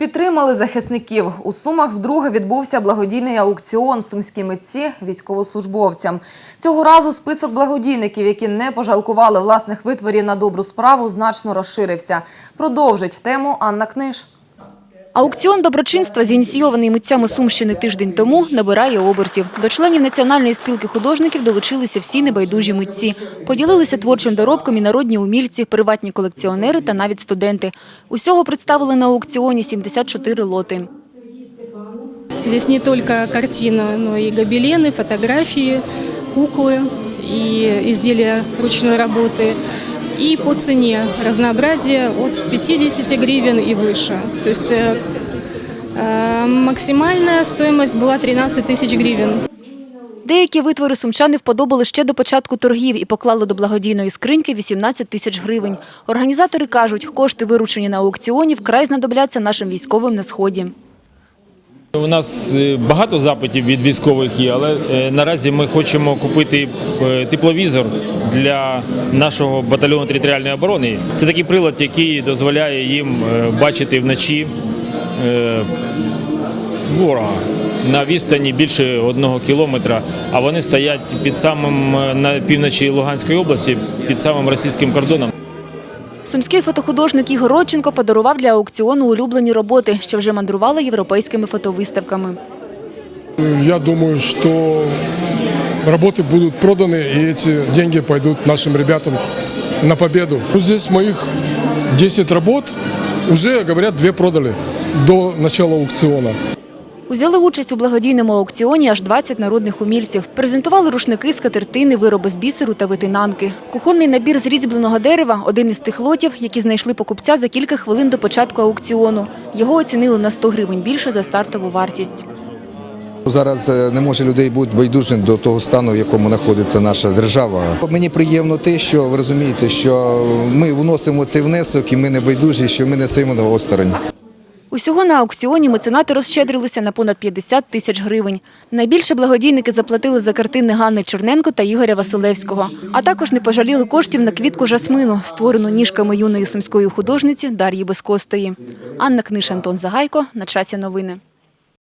Підтримали захисників. У Сумах вдруге відбувся благодійний аукціон сумські митці військовослужбовцям. Цього разу список благодійників, які не пожалкували власних витворів на добру справу, значно розширився. Продовжить тему Анна Книж. Аукціон доброчинства, зініційований митцями Сумщини тиждень тому, набирає обертів. До членів Національної спілки художників долучилися всі небайдужі митці. Поділилися творчим доробком і народні умільці, приватні колекціонери та навіть студенти. Усього представили на аукціоні 74 лоти. Здесь не только картина, но и гобелены, фотографии, куклы и изделия ручной работы. И по цене разнообразие от 50 гривен и выше. То есть э, э, максимальная стоимость была 13 тысяч гривен. Деякі витвори сумчани вподобали ще до початку торгів і поклали до благодійної скриньки 18 тисяч гривень. Організатори кажуть, кошти, виручені на аукціоні, вкрай знадобляться нашим військовим на сході. У нас е, багато запитів від військових є, але е, наразі ми хочемо купити е, тепловізор для нашого батальйону територіальної оборони. Це такий прилад, який дозволяє їм бачити вночі ворога на відстані більше одного кілометра. А вони стоять під самим на півночі Луганської області, під самим російським кордоном. Сумський фотохудожник Ігор Родченко подарував для аукціону улюблені роботи, що вже мандрували європейськими фотовиставками. Я думаю, что работы будут проданы, и эти деньги пойдут нашим ребятам на победу. Ну, Здесь моих 10 работ, уже, говорят, две продали до начала аукциона. Узяли участь у благодійному аукціоні аж 20 народних умільців. Презентували рушники, скатертини, вироби з бісеру та витинанки. Кухонний набір з різьбленого дерева – один із тих лотів, які знайшли покупця за кілька хвилин до початку аукціону. Його оцінили на 100 гривень більше за стартову вартість. Зараз е, не може людей бути байдужим до того стану, в якому знаходиться наша держава. Мені приємно те, що ви розумієте, що ми вносимо цей внесок і ми не байдужі, що ми не стоїмо на осторонь. Усього на аукціоні меценати розщедрилися на понад 50 тисяч гривень. Найбільше благодійники заплатили за картини Ганни Черненко та Ігоря Василевського. А також не пожаліли коштів на квітку жасмину, створену ніжками юної сумської художниці Дар'ї Безкостої. Анна Книш, Антон Загайко. На часі новини.